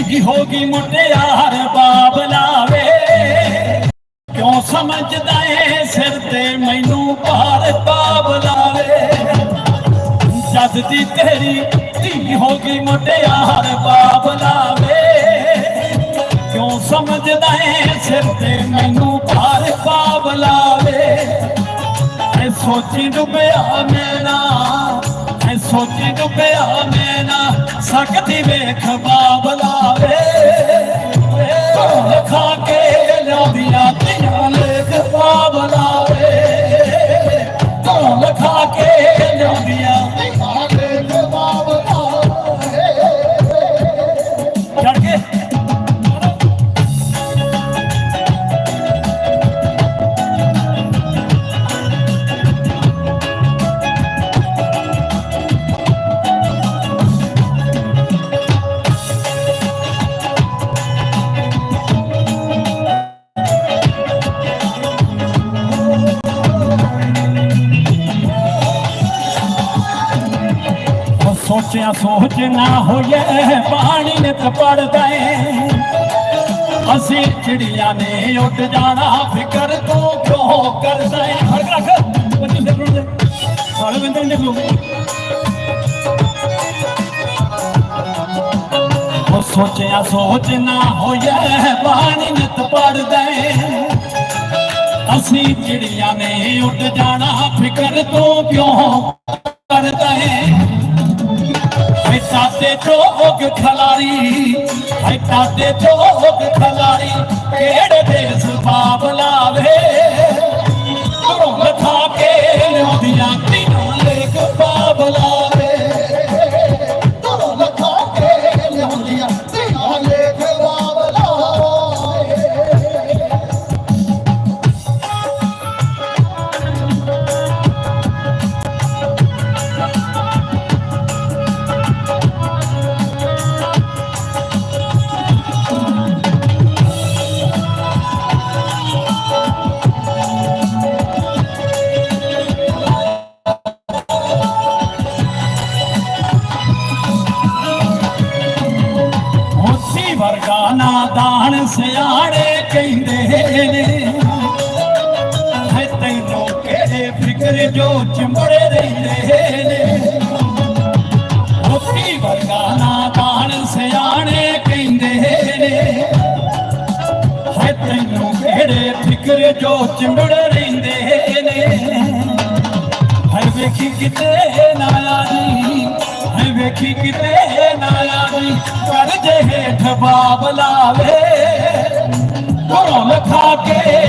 ਧੀ ਹੋ ਗਈ ਮੁਟਿਆਰ ਬਾਬਲਾਵੇ ਕਿਉਂ ਸਮਝਦਾ ਏ ਸਿਰ ਤੇ ਮੈਨੂੰ ਭਾਰ ਬਾਬਲਾਵੇ ਜਦ ਦੀ ਤੇਰੀ ਧੀ ਹੋ ਗਈ ਮੁਟਿਆਰ ਬਾਬਲਾਵੇ ਕਿਉਂ ਸਮਝਦਾ ਏ ਸਿਰ ਤੇ ਮੈਨੂੰ ਭਾਰ ਬਾਬਲਾਵੇ ਐ ਸੋਚੀ ਡੁੱਬਿਆ ਮੇਰਾ ਨਾ, ਐ ਸੋਚੀ ਡੁੱਬਿਆ ਮੇਰਾ ਸਕਦੀ ਵੇਖ ਬਾਬਲਾਵੇ হবে। ਸੋਚਿਆ ਸੋਚ ਨਾ ਹੋਏ ਪਾਣੀ ਨੇ ਪੜਦਾ ਏ ਅਸੀਂ ਚਿੜੀਆਂ ਨੇ ਉੱਡ ਜਾਣਾ, ਫਿਕਰ ਤੂੰ ਕਿਉਂ ਕਰਦਾ ਏ? ਹਰ ਰੱਖ, ਬੱਚੇ ਦੇ। ਕੋਲ ਸਾਰੇ ਬੰਦੇ ਨੇ ਦੇਖੋ। ਉਹ ਸੋਚਿਆ ਸੋਚ ਨਾ ਹੋਏ ਪਾਣੀ ਨੇ ਤਪੜਦਾ ਏ ਅਸੀਂ ਚਿੜੀਆਂ ਨੇ ਉੱਡ ਜਾਣਾ, ਫਿਕਰ ਤੋਂ ਕਿਉਂ ਤਾਤੇ ਜੋਗ ਖਲਾਰੀ ਹੈ ਤਾਤੇ ਜੋਗ ਖਲਾਰੀ ਕਿਹੜੇ ਮੋਤੀ ਵਰਗਾ ਨਾਦਾਨ ਸਿਆਣੇ ਕਹਿੰਦੇ ਨੇ। ਹੈ ਤੈਨੂੰ ਕਿਹੜੇ ਫਿਕਰ ਜੋ ਚਿੰਬੜੇ ਰਹਿੰਦੇ ਨੇ। ਮੋਤੀ ਵਰਗਾ ਨਾਦਾਨ ਸਿਆਣੇ ਕਹਿੰਦੇ ਨੇ। ਹੈ ਤੈਨੂੰ ਕਿਹੜੇ ਫਿਕਰ ਜੋ ਚਿੰਬੜੇ ਰਹਿੰਦੇ ਨੇ। ਹਰ ਵੇਖੀ ਕਿਤੇ ਨਾ ਆਈ। ਹਰ ਵੇਖੀ ਕਿਤੇ ਨਾ ਆਈ ਕਰ ਜੇ ਹੇਠ ਬਾਬ ਲਾਵੇ ਘਰੋਂ ਲਖਾ ਕੇ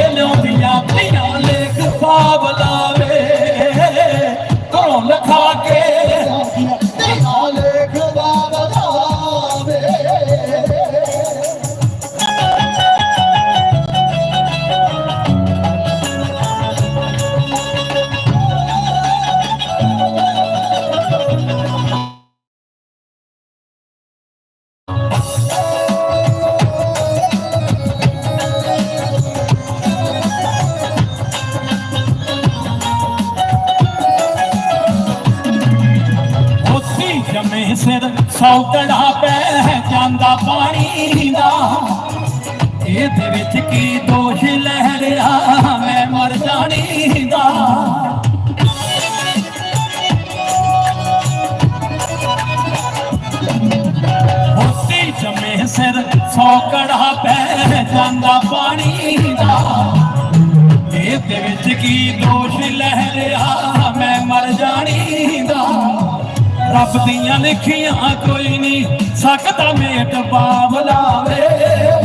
ਸਿਰ ਸੌਕੜਾ ਪੈ ਜਾਂਦਾ ਪਾਣੀ ਦਾ। ਇਹਦੇ ਵਿੱਚ ਕੀ ਦੋਸ਼ ਲਹਿਰਿਆ, ਮੈਂ ਮਰ ਜਾਣੀ ਦਾ। ਉੱਥੀ ਜਮੇ ਸਿਰ ਸੌਕੜਾ ਪੈ ਜਾਂਦਾ ਪਾਣੀ ਰੱਬ ਦੀਆਂ ਲਿਖੀਆਂ ਕੋਈ ਨਹੀਂ। ਸਕਦਾ ਮੇਟ ਬਾਬਲਾ ਲਾਵੇ